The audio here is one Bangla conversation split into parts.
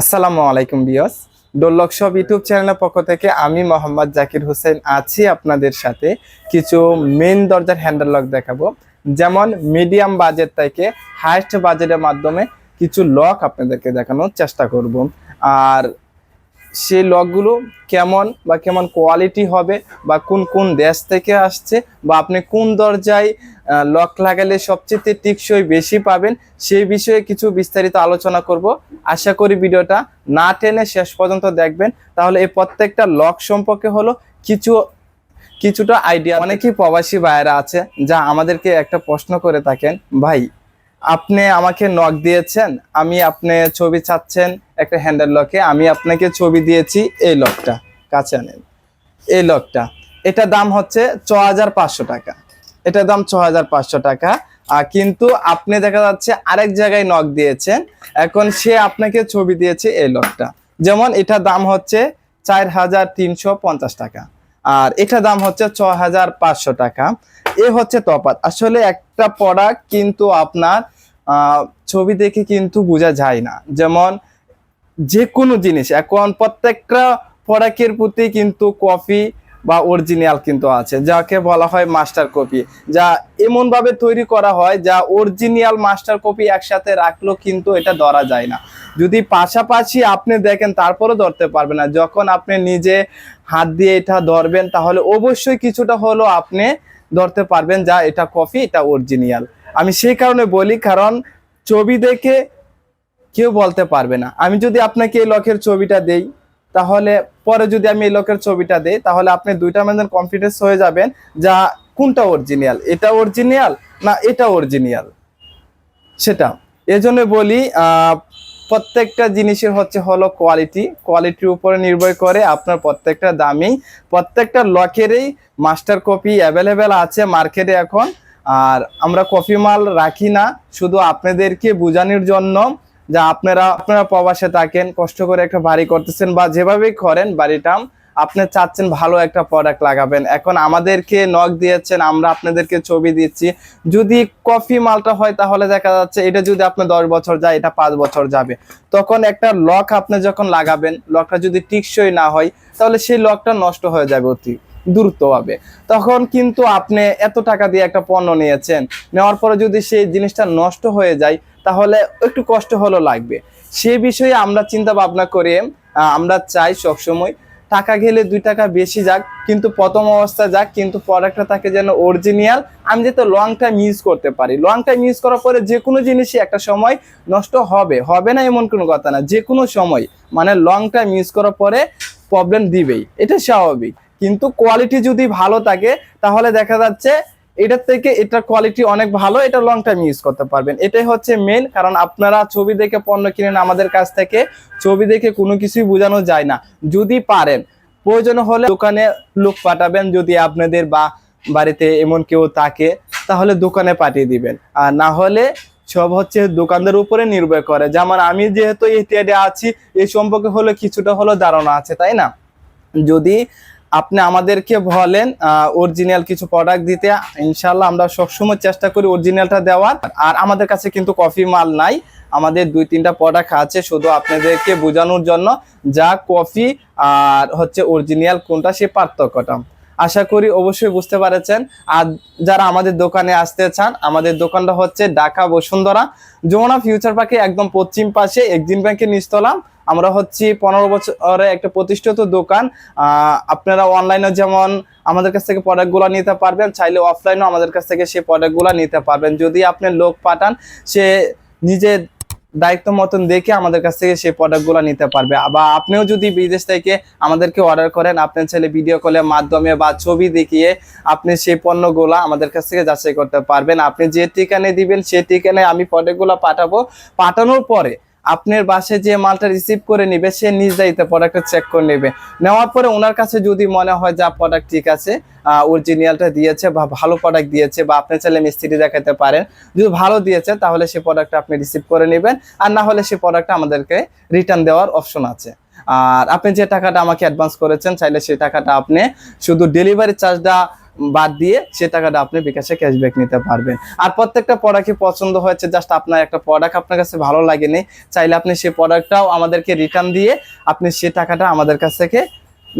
আসসালামু আলাইকুম বিয়স ডোল্লক সব ইউটিউব চ্যানেলের পক্ষ থেকে আমি মোহাম্মদ জাকির হোসেন আছি আপনাদের সাথে। কিছু মেন দরজার হ্যান্ডেল লক দেখাবো। যেমন মিডিয়াম বাজেট থেকে হাইস্ট বাজেটের মাধ্যমে কিছু লক আপনাদেরকে দেখানোর চেষ্টা করব। আর সেই লকগুলো কেমন বা কেমন কোয়ালিটি হবে বা কোন কোন দেশ থেকে আসছে বা আপনি কোন দরজায় লক লাগালে সবচেয়ে টিকসই বেশি পাবেন সেই বিষয়ে কিছু বিস্তারিত আলোচনা করব। আশা করি ভিডিওটা না টেনে শেষ পর্যন্ত দেখবেন। তাহলে এই প্রত্যেকটা লক সম্পর্কে হলো কিছু, কিছুটা আইডিয়া অনেকেই প্রবাসী ভাইয়েরা আছে যা আমাদেরকে একটা প্রশ্ন করে থাকেন, ভাই আপনি আমাকে নক দিয়েছেন, আমি আপনি ছবি চাচ্ছেন একটা হ্যান্ডেল লকে আমি আপনাকে ছবি দিয়েছি এই লকটা কাছে আনেন। এই লকটা এটা দাম হচ্ছে ছ টাকা। এটার দাম ছ টাকা কিন্তু আপনি দেখা যাচ্ছে আরেক জায়গায় নক দিয়েছেন, এখন সে আপনাকে ছবি দিয়েছে এই লকটা যেমন এটা দাম হচ্ছে চার হাজার তিনশো পঞ্চাশ টাকা, আর এটা দাম হচ্ছে ছ হাজার পাঁচশো টাকা। এ হচ্ছে তফাৎ। আসলে একটা প্রোডাক্ট কিন্তু আপনার ছবি দেখে কিন্তু বোঝা যায় না। যেমন যে কোনো জিনিস, এখন প্রত্যেকটা প্রোডাক্টের প্রতি কিন্তু কপি বা অরিজিনাল কিন্তু আছে। যাকে বলা হয় মাস্টার কপি যা এমন ভাবে তৈরি করা হয়, যা অরিজিনাল মাস্টার কপি একসাথে রাখলেও কিন্তু এটা ধরা যায় না। যদি পাশাপাশি আপনি দেখেন তারপরে ধরতে পারবেন না। যখন আপনি নিজে হাত দিয়ে এটা ধরবেন, তাহলে অবশ্যই কিছুটা হলো আপনি ধরতে পারবেন যা এটা কপি এটা অরিজিনাল আমি সেই কারণে বলি, কারণ ছবি দেখে কেউ বলতে পারবে না। আমি যদি আপনাকে এই লকের ছবিটা দেই, তাহলে পরে যদি আমি এই লকের ছবিটা দেই, তাহলে আপনি দুইটা মেয়েদের কনফিডেন্স হয়ে যাবেন যা কোনটা অরিজিনাল এটা অরিজিনাল না এটা অরিজিনাল সেটা। এজন্য বলি প্রত্যেকটা জিনিসের হচ্ছে হলো কোয়ালিটি কোয়ালিটির উপরে নির্ভর করে আপনার প্রত্যেকটা দামি প্রত্যেকটা লকেরই মাস্টার কপি অ্যাভেলেবেল আছে মার্কেটে এখন। আর আমরা কফি মাল রাখি না, শুধু আপনাদেরকে বোঝানোর জন্য যা আপনারা আপনারা প্রবাসে থাকেন, কষ্ট করে একটা বাড়ি করতেছেন বা যেভাবেই করেন বাড়িটা আপনি চাচ্ছেন ভালো একটা প্রোডাক্ট লাগাবেন। এখন আমাদেরকে নক দিয়েছেন, আমরা আপনাদেরকে ছবি দিচ্ছি। যদি কফি মালটা হয় তাহলে দেখা যাচ্ছে এটা যদি আপনি দশ বছর যায়, এটা পাঁচ বছর যাবে। তখন একটা লক আপনি যখন লাগাবেন লকটা যদি টিকসই না হয়, তাহলে সেই লকটা নষ্ট হয়ে যাবে অতি দ্রুতভাবে। তখন কিন্তু আপনি এত টাকা দিয়ে একটা পণ্য নিয়েছেন, নেওয়ার পরে যদি সেই জিনিসটা নষ্ট হয়ে যায়, তাহলে একটু কষ্ট হলো লাগবে। সে বিষয়ে আমরা চিন্তা ভাবনা করে আমরা চাই সবসময় টাকা গেলে দুই টাকা বেশি যাক, কিন্তু প্রথম অবস্থা যাক, কিন্তু প্রোডাক্টটা থাকে যেন অরিজিনাল আমি যাতে লং টাইম ইউজ করতে পারি। লং টাইম ইউজ করার পরে যে কোনো জিনিসই একটা সময় নষ্ট হবে। হবে না এমন কোনো কথা না, যে কোনো সময়। মানে লং টাইম ইউজ করার পরে প্রবলেম দিবেই। এটা স্বাভাবিক। কিন্তু কোয়ালিটি যদি ভালো থাকে, তাহলে দেখা যাচ্ছে এটার থেকে এটার কোয়ালিটি অনেক ভালো, এটা লং টাইম ইউজ করতে পারবেন। এটাই হচ্ছে মেন কারণ আপনারা ছবি দেখে পণ্য কিনেন আমাদের কাছ থেকে, ছবি দেখে কোনো কিছুই বোঝানো যায় না। যদি পারেন, প্রয়োজন হলে দোকানে লোক পাঠাবেন, যদি আপনাদের বা বাড়িতে এমন কেউ থাকে, তাহলে দোকানে পাঠিয়ে দিবেন। আর না হলে সব হচ্ছে দোকানদার উপরে নির্ভর করে। যেমন আমি যেহেতু ইতিহাদে আছি এই সম্পর্কে হলো কিছুটা হলো ধারণা আছে, তাই না? যদি আপনি আমাদেরকে বলেন অরিজিনাল কিছু প্রোডাক্ট দিতে। ইনশাল্লাহ আমরা সবসময় চেষ্টা করি অরিজিনালটা দেওয়ার। আর আমাদের কাছে কিন্তু কফি মাল নাই। আমাদের দুই, তিনটা প্রোডাক্ট আছে, শুধু আপনাদেরকে বোঝানোর জন্য যা কফি আর হচ্ছে অরিজিনাল কোনটা সে পার্থক্যটা। আশা করি অবশ্যই বুঝতে পারেছেন। আর যারা আমাদের দোকানে আসতে চান, আমাদের দোকানটা হচ্ছে ঢাকা বসুন্ধরা। যমুনা ফিউচার পার্কে একদম পশ্চিম পাশে একদিন ব্যাংকের নিচতলা আমরা হচ্ছি পনেরো বছরে একটা প্রতিষ্ঠিত দোকান। আপনারা অনলাইনে যেমন আমাদের কাছ থেকে প্রোডাক্টগুলো নিতে পারবেন, চাইলে অফলাইনেও আমাদের কাছ থেকে সেই প্রোডাক্টগুলো নিতে পারবেন। যদি আপনি লোক পাঠান, সে নিজে দায়িত্ব মতন দেখে আমাদের কাছ থেকে সেই প্রোডাক্টগুলো নিতে পারবে। আবার আপনিও যদি বিদেশ থেকে আমাদেরকে অর্ডার করেন, আপনার ছেলে ভিডিও কলের মাধ্যমে বা ছবি দেখিয়ে আপনি সেই পণ্যগুলো আমাদের কাছ থেকে যাচাই করতে পারবেন। আপনি যে ঠিকানায় দিবেন সেই ঠিকানায় আমি প্রোডাক্টগুলো পাঠাবো। পাঠানোর পরে আপনার বাসে যে মালটা রিসিভ করে নিবে, সে নিজ দায়িত্বে প্রোডাক্টটা চেক করে নেবে। নেওয়ার পরে ওনার কাছে যদি মনে হয় যা প্রোডাক্ট ঠিক আছে অরিজিনালটা দিয়েছে বা ভালো প্রোডাক্ট দিয়েছে বা আপনি চাইলে মিস্ত্রি দেখাতে পারেন, যদি ভালো দিয়েছে, তাহলে সে প্রোডাক্টটা আপনি রিসিভ করে নেবেন। আর না হলে সেই প্রোডাক্টটা আমাদেরকে রিটার্ন দেওয়ার অপশন আছে। আর আপনি যে টাকাটা আমাকে অ্যাডভান্স করেছেন, চাইলে সেই টাকাটা আপনি শুধু ডেলিভারি চার্জটা বাদ দিয়ে সে টাকাটা আপনি বিকাশে ক্যাশব্যাক নিতে পারবেন। আর প্রত্যেকটা প্রোডাক্টই পছন্দ হয়েছে জাস্ট আপনার একটা প্রোডাক্ট আপনার কাছে ভালো লাগেনি, চাইলে আপনি সেই প্রোডাক্টটাও আমাদেরকে রিটার্ন দিয়ে আপনি সে টাকাটা আমাদের কাছ থেকে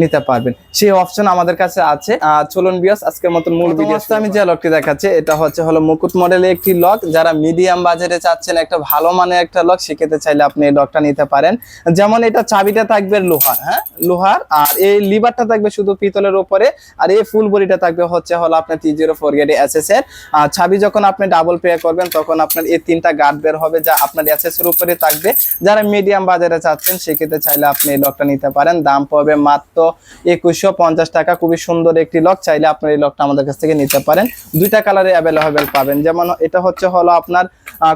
নিতে পারবেন। সেই অপশন আমাদের কাছে আছে। চলুন বিয়াস আজকের মতন মূল ভিডিও আমি যে লকটি দেখাচ্ছি এটা হচ্ছে হলো মুকুট মডেলের একটি লক যারা মিডিয়াম বাজেটে চাচ্ছেন একটা ভালো মানের একটা লক সেক্ষেত্রে চাইলে আপনি এই লকটা নিতে পারেন। যেমন এটা চাবিটা থাকবে লোহার হ্যাঁ? লোহার আর এই লিভারটা থাকবে শুধু পিতলের উপরে আর এই ফুল বডিটা থাকবে হচ্ছে হলো আপনার টি জিরো ফোর গেটে এসএস এর আর চাবি যখন আপনি ডাবল পে করবেন তখন আপনার এই তিনটা গার্ড বের হবে যা আপনার এসএস এর উপরে থাকবে। যারা মিডিয়াম বাজারে চাচ্ছেন সেক্ষেত্রে চাইলে আপনি এই লকটা নিতে পারেন। দাম পড়বে মাত্র একুশশো পঞ্চাশ টাকা। খুবই সুন্দর একটি লক চাইলে আপনার এই লকটা আমাদের কাছ থেকে নিতে পারেন। দুইটা কালারে অ্যাভেলেবেল পাবেন। যেমন এটা হচ্ছে হলো আপনার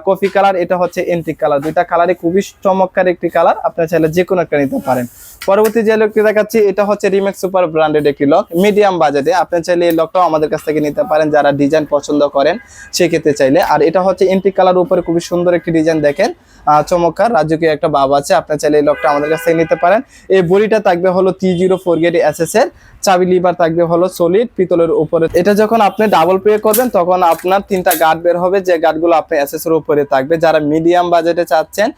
কফি কালার এটা হচ্ছে এন্টিক কালার দুইটা কালারই খুবই চমৎকার একটি কালার আপনার চাইলে যে কোনো একটা নিতে পারেন। পরবর্তী যে লকটি দেখাচ্ছি, এটা হচ্ছে রিমেক্স সুপার ব্র্যান্ডেড একটি লক মিডিয়াম বাজেটে আপনি চাইলে এই লকটাও আমাদের কাছ থেকে নিতে পারেন, যারা ডিজাইন পছন্দ করেন সেক্ষেত্রে চাইলে। আর এটা হচ্ছে এন্টিক কালার উপরে খুবই সুন্দর একটি ডিজাইন দেখেন। চমৎকার, রাজকীয় একটা বাব আছে, আপনি চাইলে এই লকটা আমাদের কাছ থেকে নিতে পারেন। এই বড়িটা থাকবে হলো টি জিরো ফোর গেটের, চাবি লিভার থাকবে হলো সলিড পিতলের উপরে। এটা যখন আপনি ডাবল পে করবেন, তখন আপনার তিনটা গার্ড বের হবে, যে গার্ডগুলো আপনি এর উপরে থাকবে। যারা মিডিয়াম বাজেটে চাচ্ছেন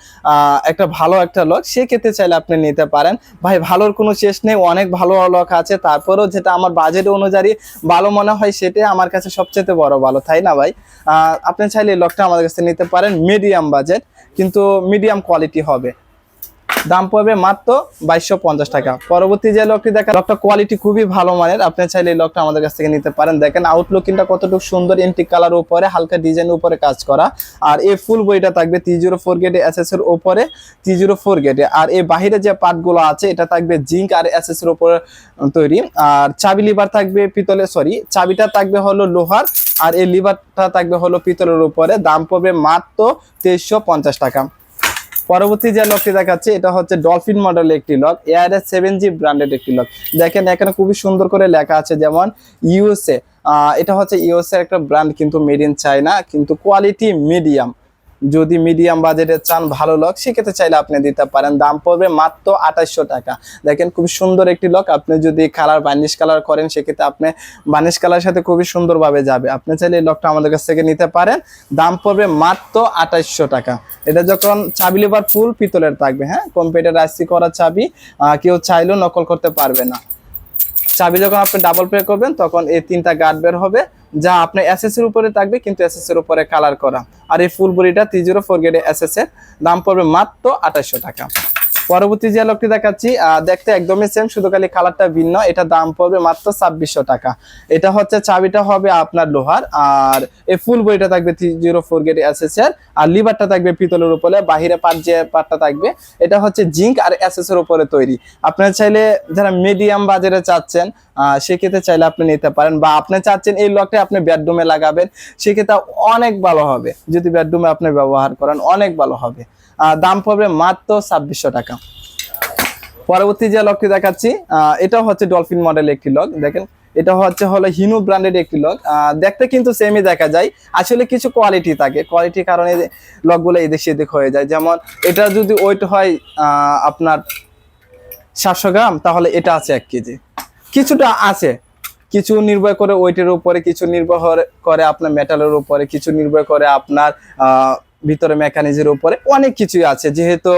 একটা ভালো একটা লক সেক্ষেত্রে চাইলে আপনি নিতে পারেন। ভাই, ভালোর কোনো শেষ নেই, অনেক ভালো লক আছে। তারপরেও যেটা আমার বাজেট অনুযায়ী ভালো মনে হয়, সেটাই আমার কাছে সবচেয়ে বড় ভালো, তাই না ভাই? আপনি চাইলে লকটা আমাদের কাছে নিতে পারেন মিডিয়াম বাজেট কিন্তু মিডিয়াম কোয়ালিটি হবে। দাম পড়বে মাত্র বাইশশো পঞ্চাশ টাকা। পরবর্তী যে লকটি দেখেন, লকটা কোয়ালিটি খুবই ভালো মানের। আপনি চাইলে এই লকটা আমাদের কাছ থেকে নিতে পারেন। দেখেন আউটলুকিংটা কতটুকু সুন্দর এন্টিক কালার উপরে, হালকা ডিজাইন উপরে কাজ করা। আর এই ফুল বইটা থাকবে টি জিরো ফোর গেটে এস এর উপরে টি জিরো ফোর গেটে আর এই বাহিরে যে পার্টগুলো আছে, এটা থাকবে জিঙ্ক আর এস এর উপরে তৈরি। আর চাবি লিভার থাকবে পিতলে সরি চাবিটা থাকবে হলো লোহার। আর এই লিভারটা থাকবে হলো পিতলের উপরে। দাম পড়বে মাত্র তেইশশো টাকা। পরবর্তী যে লকটি দেখাচ্ছি, এটা হচ্ছে ডলফিন মডেলের একটি lock ARS seven G branded একটি লক দেখেন, এখানে খুবই সুন্দর করে লেখা আছে যেমন ইউএসএ এটা হচ্ছে ইউএসএ একটা ব্র্যান্ড কিন্তু মেড ইন চায়না কিন্তু কোয়ালিটি মিডিয়াম যদি মিডিয়াম বাজেটে চান ভালো লক সেক্ষেত্রে চাইলে আপনি দিতে পারেন। দাম পড়বে মাত্র আঠাশশো টাকা। দেখেন খুবই সুন্দর একটি লক আপনি যদি কালার বার্নিশ কালার করেন, সেক্ষেত্রে আপনি বার্নিশ কালার সাথে খুবই সুন্দরভাবে যাবে। আপনি চাইলে এই লকটা আমাদের কাছ থেকে নিতে পারেন। দাম পড়বে মাত্র আঠাশশো টাকা। এটা যখন চাবি লিভার ফুল পিতলের থাকবে হ্যাঁ? কম্পিউটার আইসি করা চাবি কেউ চাইলেও নকল করতে পারবে না। চাবি যখন আপনি ডাবল পে করবেন, তখন এই তিনটা গার্ড বের হবে, যা আপনার এসএস এর উপরে থাকবে, কিন্তু এস এস এর উপরে কালার করা। আর এই ফুল বডিটা থ্রি জিরো ফোর গেটে এসএস এর, দাম পড়বে মাত্র আঠাশশো টাকা। পরবর্তী যে লকটি দেখাচ্ছি দেখতে একদমই সেম শুধু খালি কালারটা ভিন্ন। এটা দাম পড়বে মাত্র ছাব্বিশশো টাকা। এটা হচ্ছে, চাবিটা হবে আপনার লোহার। আর এই ফুল বইটা থাকবে three zero four gate SS এর আর লিভারটা থাকবে পিতলের উপরে, বাহিরে পাট যে পাটটা থাকবে, এটা হচ্ছে জিঙ্ক আর এসএস এর উপরে তৈরি। আপনার চাইলে যারা মিডিয়াম বাজারে চাচ্ছেন সেক্ষেত্রে চাইলে আপনি নিতে পারেন। বা আপনি চাচ্ছেন এই লকটা আপনি বেডরুমে লাগাবেন, সেক্ষেত্রে অনেক ভালো হবে। যদি বেডরুমে আপনি ব্যবহার করেন, অনেক ভালো হবে। দাম পড়বে মাত্র ছাব্বিশশো টাকা। পরবর্তী যে লকটি দেখাচ্ছি এটা হচ্ছে ডলফিন মডেল একটি লক দেখেন। এটা হচ্ছে হলো হিনু ব্র্যান্ডেড একটি লক দেখতে কিন্তু সেমই দেখা যায়, আসলে কিছু কোয়ালিটি থাকে। কোয়ালিটির কারণে লকগুলো এদিক সেদিক হয়ে যায়। যেমন, এটা যদি ওয়েট হয় আপনার সাতশো গ্রাম, তাহলে এটা আছে এক কেজি। কিছুটা আছে। কিছু নির্ভর করে ওয়েটের উপরে, কিছু নির্ভর করে আপনার মেটালের উপরে, কিছু নির্ভর করে আপনার ভিতরে মেকানিজের উপরে অনেক কিছুই আছে। যেহেতু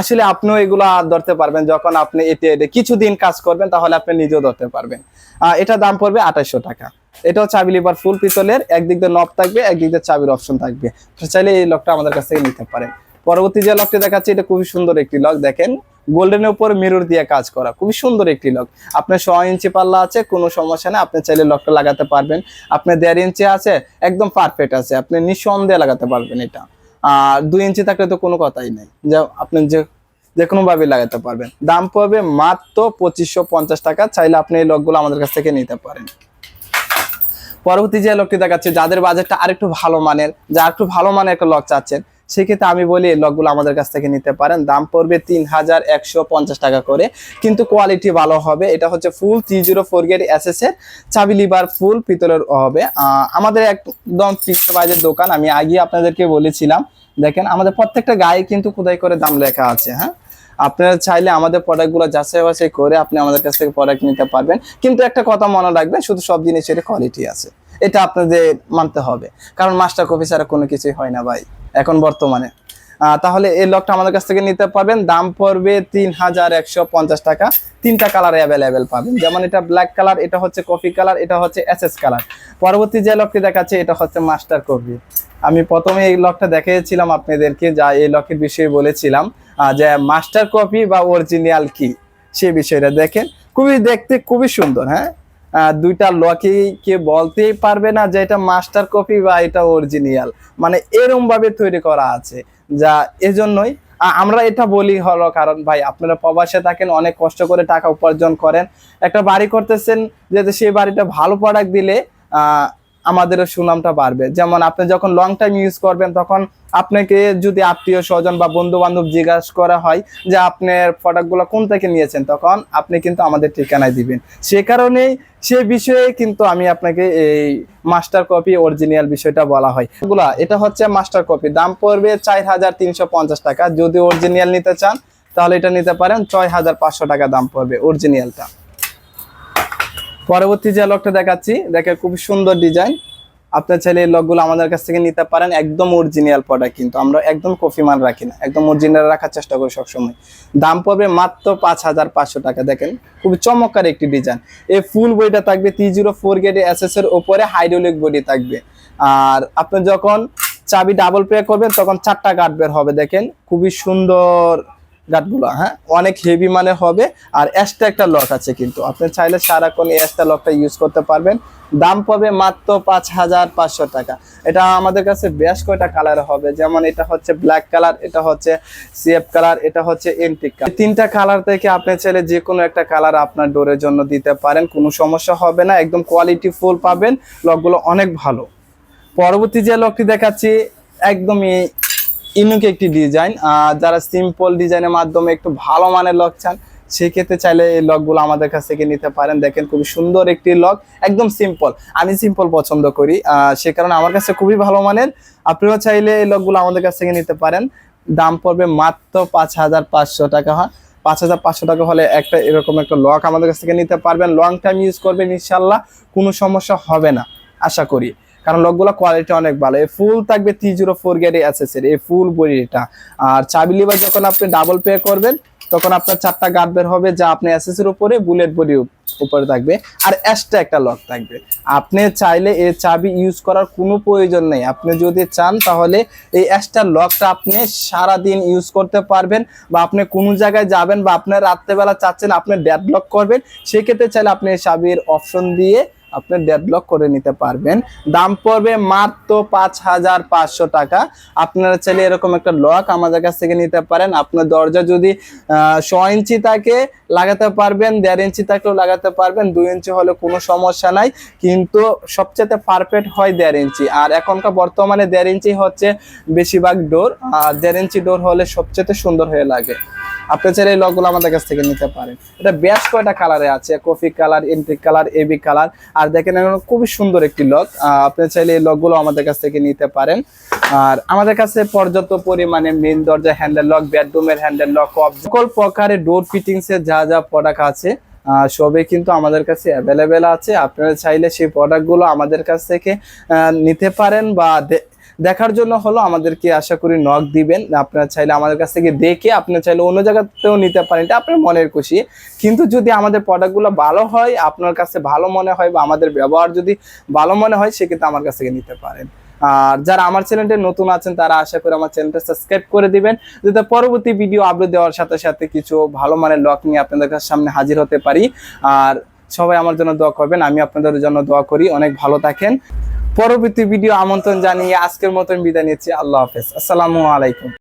আসলে আপনিও এগুলো ধরতে পারবেন, যখন আপনি এতে এতে কিছুদিন কাজ করবেন, তাহলে আপনি নিজেও ধরতে পারবেন। এটা দাম পড়বে আঠাশশো টাকা। এটাও চাবি লিভার ফুল পিতলের একদিক দিয়ে নব থাকবে, একদিক দিয়ে চাবির অপশন থাকবে। চাইলে এই লকটা আমাদের কাছ থেকে নিতে পারেন। পরবর্তী যে লকটি দেখাচ্ছি, এটা খুবই সুন্দর একটি লক দেখেন। গোল্ডেনের উপর মিরর দিয়ে কাজ করা। খুবই সুন্দর একটি লক আপনার ছ ইঞ্চি পাল্লা আছে, কোনো সমস্যা নেই। আপনি চাইলে লকটা লাগাতে পারবেন। আপনার দেড় ইঞ্চি আছে, একদম পারফেক্ট আছে। আপনি নিঃসন্দেহে লাগাতে পারবেন এটা। আর দুই ইঞ্চি থাকলে তো কোনো কথাই নেই। যা, আপনি যে যে কোনো ভাবে লাগাতে পারবেন। দাম পড়বে মাত্র পঁচিশশো পঞ্চাশ টাকা। চাইলে আপনি এই লকগুলো আমাদের কাছ থেকে নিতে পারেন। পরবর্তী যে লকটি দেখাচ্ছে, যাদের বাজেটটা আরেকটু ভালো মানের যা একটু ভালো মানের একটা লক চাচ্ছেন সেক্ষেত্রে আমি বলি, এই লকগুলো আমাদের কাছ থেকে নিতে পারেন। দাম পড়বে তিন হাজার একশো পঞ্চাশ টাকা করে। কিন্তু কোয়ালিটি ভালো হবে। এটা হচ্ছে full three zero four gate SS এর চাবি লিভার ফুল পিতলের হবে। আমাদের একদম ফিক্সড প্রাইজের দোকান। আমি আগে আপনাদেরকে বলেছিলাম। দেখেন, আমাদের প্রত্যেকটা গায়ে কিন্তু খোদাই করে দাম লেখা আছে হ্যাঁ? আপনারা চাইলে আমাদের প্রোডাক্টগুলো যাচাই বাছাই করে আপনি আমাদের কাছ থেকে প্রোডাক্ট নিতে পারবেন। কিন্তু একটা কথা মনে রাখবেন, শুধু সব জিনিসের কোয়ালিটি আছে। এটা আপনাদের মানতে হবে। কারণ মাস্টার কপি ছাড়া কোনো কিছুই হয় না ভাই। এখন বর্তমানে। তাহলে এই লকটা আমাদের কাছ থেকে নিতে পারবেন। দাম পড়বে তিন হাজার একশো পঞ্চাশ টাকা। তিনটা কালার অ্যাভেলেবেল পাবেন। যেমন এটা ব্ল্যাক কালার এটা হচ্ছে কফি কালার এটা হচ্ছে এসএস কালার পরবর্তী যে লকটি দেখাচ্ছে, এটা হচ্ছে মাস্টার কপি আমি প্রথমে এই লকটা দেখিয়েছিলাম আপনাদেরকে, যা এই লকের বিষয়ে বলেছিলাম যে মাস্টার কপি বা অরিজিনাল কি সেই বিষয়টা দেখেন। খুবই দেখতে খুবই সুন্দর হ্যাঁ? দুইটা লকি কে বলতেই পারবে না যে এটা মাস্টার কপি বা এটা অরিজিনাল। মানে এরম ভাবে তৈরি করা আছে, যা এজন্যই আমরা এটা বলি হলো কারণ ভাই, আপনারা প্রবাসে থাকেন, অনেক কষ্ট করে টাকা উপার্জন করেন। একটা বাড়ি করতেছেন যে সেই বাড়িটা ভালো প্রোডাক্ট দিলে আমাদেরও সুনামটা বাড়বে। যেমন আপনি যখন লং টাইম ইউজ করবেন, তখন আপনাকে যদি আত্মীয় স্বজন বা বন্ধু বান্ধব জিজ্ঞাসা করা হয় যে আপনার প্রোডাক্টগুলো কোন থেকে নিয়েছেন, তখন আপনি কিন্তু আমাদের ঠিকানায় দিবেন। সে কারণেই, সে বিষয়ে কিন্তু আমি আপনাকে এই মাস্টার কপি অরিজিনাল বিষয়টা বলা হয়। এগুলা, এটা হচ্ছে মাস্টার কপি দাম পড়বে চার হাজার তিনশো পঞ্চাশ টাকা। যদি অরিজিনাল নিতে চান, তাহলে এটা নিতে পারেন ছয় হাজার পাঁচশো টাকা দাম পড়বে অরিজিনালটা পরবর্তী যে লকটা দেখাচ্ছি, দেখে খুব সুন্দর ডিজাইন আপনার চাইলে এই লকগুলো আমাদের কাছ থেকে নিতে পারেন, একদম অরিজিনাল প্রোডাক্ট কিন্তু। আমরা একদম কফি মাল রাখি না, একদম অরিজিনাল রাখার চেষ্টা করি সবসময়। দাম পড়বে মাত্র পাঁচ হাজার পাঁচশো টাকা, দেখেন। খুবই চমৎকার একটি ডিজাইন এই ফুল বইটা থাকবে থ্রি জিরো ফোর গেটে এস এর উপরে হাইড্রোলিক বডি থাকবে। আর আপনি যখন চাবি ডাবল পে করবেন, তখন চারটা গার্ড বের হবে, দেখেন। খুবই সুন্দর গার্ডগুলো হ্যাঁ? অনেক হেভি মানে হবে, আর এক্সট্রা একটা লক আছে কিন্তু। আপনি চাইলে সারাক্ষণ এই এক্সট্রা লকটা ইউজ করতে পারবেন। দাম পাবে মাত্র পাঁচ হাজার পাঁচশো টাকা। এটা আমাদের কাছে বেশ কয়টা কালার হবে, যেমন এটা হচ্ছে ব্ল্যাক কালার এটা হচ্ছে সিএফ কালার এটা হচ্ছে এন্টিক কালার তিনটা কালার থেকে আপনি চাইলে যে কোনো একটা কালার আপনার ডোরের জন্য দিতে পারেন, কোনো সমস্যা হবে না, একদম কোয়ালিটি ফুল পাবেন লকগুলো অনেক ভালো। পরবর্তী যে লকটি দেখাচ্ছি, একদমই ইউনিক একটি ডিজাইন। যারা সিম্পল ডিজাইনের মাধ্যমে একটু ভালো মানের লক চান, সেক্ষেত্রে চাইলে এই লকগুলো আমাদের কাছ থেকে নিতে পারেন। দেখেন খুবই সুন্দর একটি লক, একদম সিম্পল আমি সিম্পল পছন্দ করি সে কারণে আমার কাছে খুবই ভালো মানের। আপনিও চাইলে এই লকগুলো আমাদের কাছ থেকে নিতে পারেন। দাম পড়বে মাত্র পাঁচ হাজার পাঁচশো টাকা, হয়? পাঁচ হাজার পাঁচশো টাকা হলে একটা এরকম একটা লক আমাদের কাছ থেকে নিতে পারবেন। লং টাইম ইউজ করবেন, ইনশাল্লাহ, কোনো সমস্যা হবে না, আশা করি। কারণ লকগুলো কোয়ালিটি অনেক ভালো। এই ফুল থাকবে থ্রি জিরো ফোর গেটে অ্যাসেসের এই ফুল বডিটা আর চাবি লিভার যখন আপনি ডাবল পে করবেন, তখন আপনার চারটা গার্ড বের হবে যা আপনি অ্যাসেসের উপরে বুলেট বডি উপরে থাকবে। আর এক্সট্রা একটা লক থাকবে। আপনি চাইলে এই চাবি ইউজ করার কোনো প্রয়োজন নেই। আপনি যদি চান, তাহলে এই এক্সট্রা লকটা আপনি সারা দিন ইউজ করতে পারবেন বা আপনি কোনো জায়গায় যাবেন বা আপনার রাত্রেবেলা চাচ্ছেন, আপনি ডেড লক করবেন, সেক্ষেত্রে চাইলে আপনি এই চাবির অপশন দিয়ে আপনি ডেডলক করে নিতে পারবেন। দাম পড়বে মাত্র পাঁচ হাজার পাঁচশো টাকা। আপনারা চাইলে এরকম একটা লক আমাদের কাছ থেকে নিতে পারেন। আপনার দরজা যদি ছ ইঞ্চি থাকে, লাগাতে পারবেন, দেড় ইঞ্চি থাকলেও লাগাতে পারবেন, দুই ইঞ্চি হলে কোনো সমস্যা নাই। কিন্তু সবচেয়ে পারফেক্ট হয় দেড় ইঞ্চি। আর এখনকার বর্তমানে দেড় ইঞ্চি হচ্ছে বেশিরভাগ ডোর আর দেড় ইঞ্চি ডোর হলে সবচেয়ে সুন্দর হয়ে লাগে। আপনি চাইলে এই লকগুলো আমাদের কাছ থেকে নিতে পারেন। এটা বেশ কয়টা কালারে আছে? Coffee colour antique colour AB colour আর দেখেন খুবই সুন্দর একটি লক। আপনি চাইলে এই লকগুলো আমাদের কাছ থেকে নিতে পারেন। আর আমাদের কাছে পর্যাপ্ত পরিমাণে মেন দরজা হ্যান্ডেল লক বেডরুমের হ্যান্ডেল লক সকল প্রকারের ডোর ফিটিংস এর যা যা প্রোডাক্ট আছে সবই কিন্তু আমাদের কাছে অ্যাভেলেবেল আছে। আপনারা চাইলে সেই প্রোডাক্টগুলো আমাদের কাছ থেকে নিতে পারেন বা দেখার জন্য হলো আমাদেরকে আশা করি নক দিবেন। আপনারা চাইলে আমাদের কাছ থেকে দেখে আপনি চাইলে অন্য জায়গাতেও নিতে পারেন, এটা আপনার মনের খুশি। কিন্তু যদি আমাদের প্রোডাক্টগুলো ভালো হয়, আপনার কাছে ভালো মনে হয় বা আমাদের ব্যবহার যদি ভালো মনে হয়, সেক্ষেত্রে আমার কাছ থেকে নিতে পারেন। আর যারা আমার চ্যানেলটা নতুন আছেন, তারা আশা করি আমার চ্যানেলটা সাবস্ক্রাইব করে দিবেন। যাতে পরবর্তী ভিডিও আপলোড দেওয়ার সাথে সাথে কিছু ভালো মানের লক নিয়ে আপনাদের সামনে হাজির হতে পারি। আর সবাই আমার জন্য দোয়া করবেন আমি আপনাদের জন্য দোয়া করি। অনেক ভালো থাকেন। পরবর্তী ভিডিও আমন্ত্রণ জানিয়ে আজকের মতন বিদায় নিচ্ছি। আল্লাহ হাফেজ। আসসালামু আলাইকুম।